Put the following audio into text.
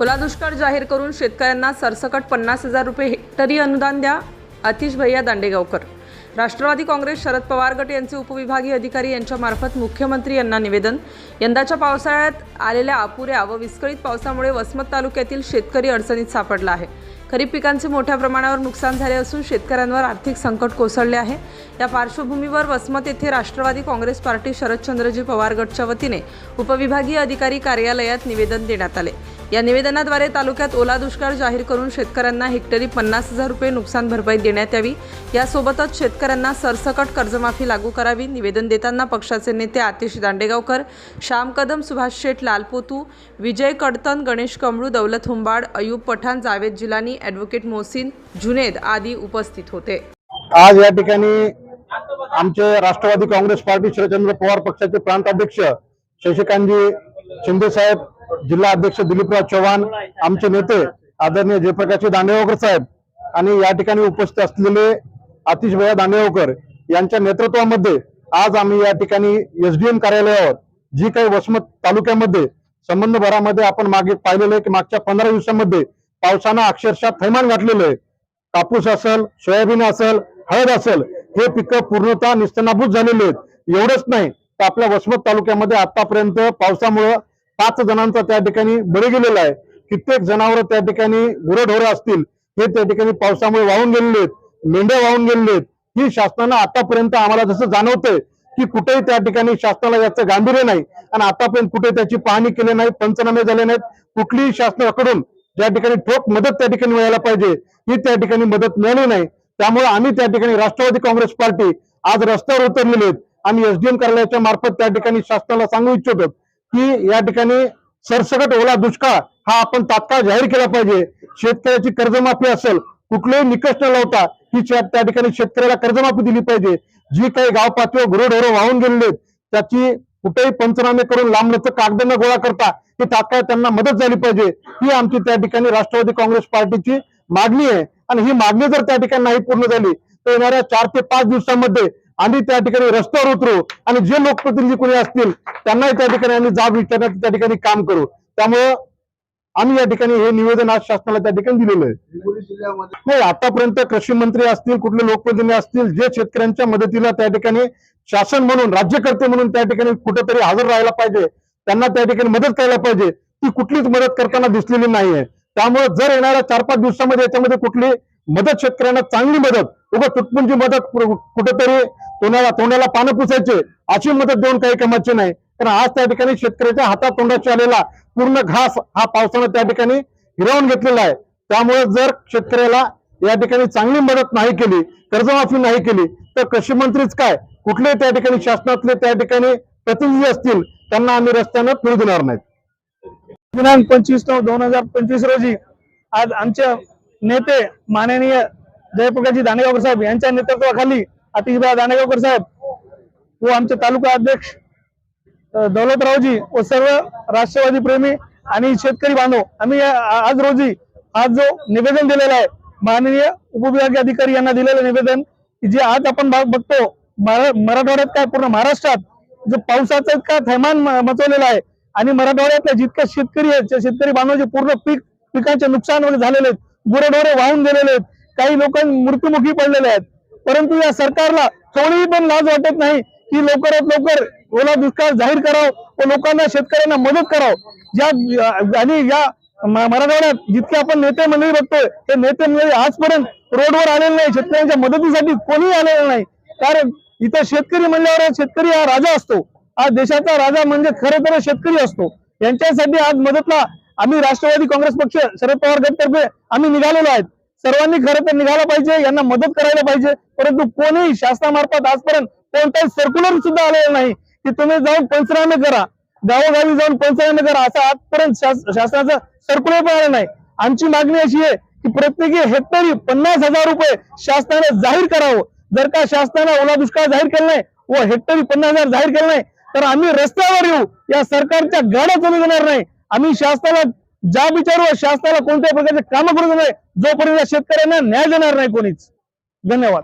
ओला दुष्काळ जाहीर करून शेतकऱ्यांना सरसकट पन्नास हजार रुपये हेक्टरी अनुदान द्या अतिश भैया दांडेगावकर. राष्ट्रवादी काँग्रेस शरद पवार गट यांचे उपविभागीय अधिकारी यांच्यामार्फत मुख्यमंत्री यांना निवेदन. यंदाच्या पावसाळ्यात आलेल्या अपुऱ्या व विस्कळीत पावसामुळे वसमत तालुक्यातील शेतकरी अडचणीत सापडला आहे. खरीप पिकांचे मोठ्या प्रमाणावर नुकसान झाले असून शेतकऱ्यांवर आर्थिक संकट कोसळले आहे. या पार्श्वभूमीवर वसमत येथे राष्ट्रवादी काँग्रेस पार्टी शरदचंद्रजी पवार गटच्या वतीने उपविभागीय अधिकारी कार्यालयात निवेदन देण्यात आले. या निवेदनाद्वारे तालुक्यात ओला दुष्काळ जाहीर करून शेतकऱ्यांना हेक्टरी पन्नास हजार रुपये नुकसान भरपाई देण्यात यावी. यासोबतच शेतकऱ्यांना सरसकट कर्जमाफी लागू करावी. निवेदन देताना पक्षाचे नेते आतिश दांडेगावकर श्याम कदम सुभाष शेठ लालपोतू विजय कडतन गणेश कमळू दौलत हुंबाड अयूब पठाण जावेद जिलानी ॲडव्होकेट मोहसिन जुनेद आदी उपस्थित होते. आज या ठिकाणी आमचे राष्ट्रवादी काँग्रेस पार्टी शरदचंद्र पवार पक्षाचे प्रांताध्यक्ष शशिकांतजी शिंदे साहेब जिल्हा अध्यक्ष दिलीपराव चव्हाण आमचे नेते आदरणीय जयप्रकाश दांडेगावकर साहेब आणि या ठिकाणी उपस्थित असलेले आतिश भैया दांडेगावकर यांच्या नेतृत्वामध्ये आज आम्ही या ठिकाणी एसडीएम कार्यालयावर जी काही वसमत तालुक्यामध्ये संबंधभरामध्ये आपण मागे पाहिलेलं आहे की मागच्या पंधरा दिवसामध्ये पावसानं अक्षरशः थैमान घातलेलं आहे. कापूस असेल सोयाबीन असेल हळद असेल हे पिकं पूर्णतः निस्तनाभूत झालेले आहेत. एवढंच नाही तर आपल्या वसमत तालुक्यामध्ये आतापर्यंत पावसामुळं पाच जणांचा त्या ठिकाणी बळी गेलेला आहे. कित्येक जनावर त्या ठिकाणी गुरढोरं असतील हे त्या ठिकाणी पावसामुळे वाहून गेलेले आहेत मेंढ्या वाहून गेलेले आहेत. ही शासनानं आतापर्यंत आम्हाला जसं जाणवतंय की कुठेही त्या ठिकाणी शासनाला याचं गांभीर्य नाही आणि आतापर्यंत कुठे त्याची पाहणी केली नाही पंचनामे झाले नाहीत. कुठलीही शासनाकडून ज्या ठिकाणी ठोक मदत त्या ठिकाणी मिळायला पाहिजे ही त्या ठिकाणी मदत मिळाली नाही. त्यामुळे आम्ही त्या ठिकाणी राष्ट्रवादी काँग्रेस पार्टी आज रस्त्यावर उतरलेले आहेत आणि एसडीएम कार्यालयाच्या मार्फत त्या ठिकाणी शासनाला सांगू इच्छितो. की या ठिकाणी सरसकट ओला दुष्काळ हा आपण तात्काळ जाहीर केला पाहिजे. शेतकऱ्याची कर्जमाफी असेल कुठलेही निकष न लावता ही त्या ठिकाणी शेतकऱ्याला कर्जमाफी दिली पाहिजे. जी काही गाव पातळीवर गुरुढोरं वाहून गेलेले त्याची कुठेही पंचनामे करून लांबलचक कागद न गोळा करता ही तात्काळ त्यांना मदत झाली पाहिजे. ही आमची त्या ठिकाणी राष्ट्रवादी काँग्रेस पार्टीची मागणी आहे. आणि ही मागणी जर त्या ठिकाणी नाही पूर्ण झाली तर येणाऱ्या चार ते पाच दिवसांमध्ये आम्ही त्या ठिकाणी रस्त्यावर उतरू आणि जे लोकप्रतिनिधी कोणी असतील त्यांनाही त्या ठिकाणी आम्ही जाब विचारण्याचं त्या ठिकाणी काम करू. त्यामुळं आम्ही या ठिकाणी हे निवेदन आज शासनाला त्या ठिकाणी दिलेलं आहे. नाही आतापर्यंत कृषी मंत्री असतील कुठले लोकप्रतिनिधी असतील जे शेतकऱ्यांच्या मदतीला त्या ठिकाणी शासन म्हणून राज्यकर्ते म्हणून त्या ठिकाणी कुठेतरी हजर राहायला पाहिजे त्यांना त्या ठिकाणी मदत करायला पाहिजे ती कुठलीच मदत करताना दिसलेली नाहीये. त्यामुळे जर येणाऱ्या चार पाच दिवसामध्ये याच्यामध्ये कुठली मदत शेतकऱ्यांना चांगली मदत उभं तुटपुंची मदत कुठेतरी तोंडाला तोंडाला पानं पुसायचे अशी मदत देऊन काही कामाची नाही. कारण आज त्या ठिकाणी शेतकऱ्याच्या हातात तोंडाची आलेला पूर्ण घास हा पावसानं त्या ठिकाणी हिरावून घेतलेला आहे. त्यामुळे जर शेतकऱ्याला या ठिकाणी चांगली मदत नाही केली कर्जमाफी नाही केली तर कृषी मंत्रीच काय? कुठले त्या ठिकाणी शासनातले त्या ठिकाणी प्रतिनिधी असतील त्यांना आम्ही रस्त्यानं फिरू देणार नाहीत. दिनांक पंचवीस नऊ दोन हजार पंचवीस रोजी आज आमचे नेते माननीय जयप्रकाशजी दानेगावकर साहेब यांच्या नेतृत्वाखाली अतिशभाई दांडेगावकर साहेब व आमचे तालुका अध्यक्ष दौलतरावजी व सर्व राष्ट्रवादी प्रेमी आणि शेतकरी बांधव आम्ही आज रोजी आज जो निवेदन दिलेला आहे माननीय उपविभागीय अधिकारी यांना दिलेलं निवेदन की जे आज आपण बघतो मरा- मराठवाड्यात काय पूर्ण महाराष्ट्रात जो पावसाचा इतका थैमान मचवलेलं मचवलेला आहे आणि मराठवाड्यातल्या जितके शेतकरी आहेत त्या शेतकरी जे पूर्ण पीक पिकांचे नुकसान झालेले आहेत गुरेढोरे वाहून गेलेले आहेत काही लोक मृत्युमुखी पडलेले आहेत. परंतु या सरकारला थोडीही पण लाज वाटत नाही की लवकरात लवकर ओला दुष्काळ जाहीर करावं व लोकांना शेतकऱ्यांना मदत करावं. ज्या आणि या मराठवाड्यात जितके आपण नेते मंडळी बघतोय ते नेते मंडळी आजपर्यंत रोडवर आलेले नाही. शेतकऱ्यांच्या मदतीसाठी कोणीही आलेलं नाही. कारण इथं शेतकरी म्हणल्यावर शेतकरी हा राजा असतो. आज देशाचा राजा म्हणजे खरं तर शेतकरी असतो. यांच्यासाठी आज मदतला आम्ही राष्ट्रवादी काँग्रेस पक्ष शरद पवार गटतर्फे आम्ही निघालेलो आहेत. सर्वांनी खरं तर निघायला पाहिजे यांना मदत करायला पाहिजे परंतु कोणीही शासनामार्फत आजपर्यंत कोणताही सर्क्युलर सुद्धा आलेला नाही की तुम्ही जाऊन पंचनामे करा गावोगावी जाऊन पंचनामे करा असं आजपर्यंत शासनाचा सर्क्युलर पण आलं नाही. आमची मागणी अशी आहे की प्रत्येकी हेक्टरी पन्नास हजार रुपये शासनाने जाहीर करावं. जर का शासनाने ओला दुष्काळ जाहीर केला नाही व हेक्टरी पन्नास हजार जाहीर केलं नाही तर आम्ही रस्त्यावर येऊ या सरकारच्या गाड्या चालू देणार नाही. आम्ही शासनाला ज्या विचारवर शासनाला कोणत्याही प्रकारचे काम करू नये नाही जोपर्यंत शेतकऱ्यांना न्याय देणार नाही कोणीच. धन्यवाद.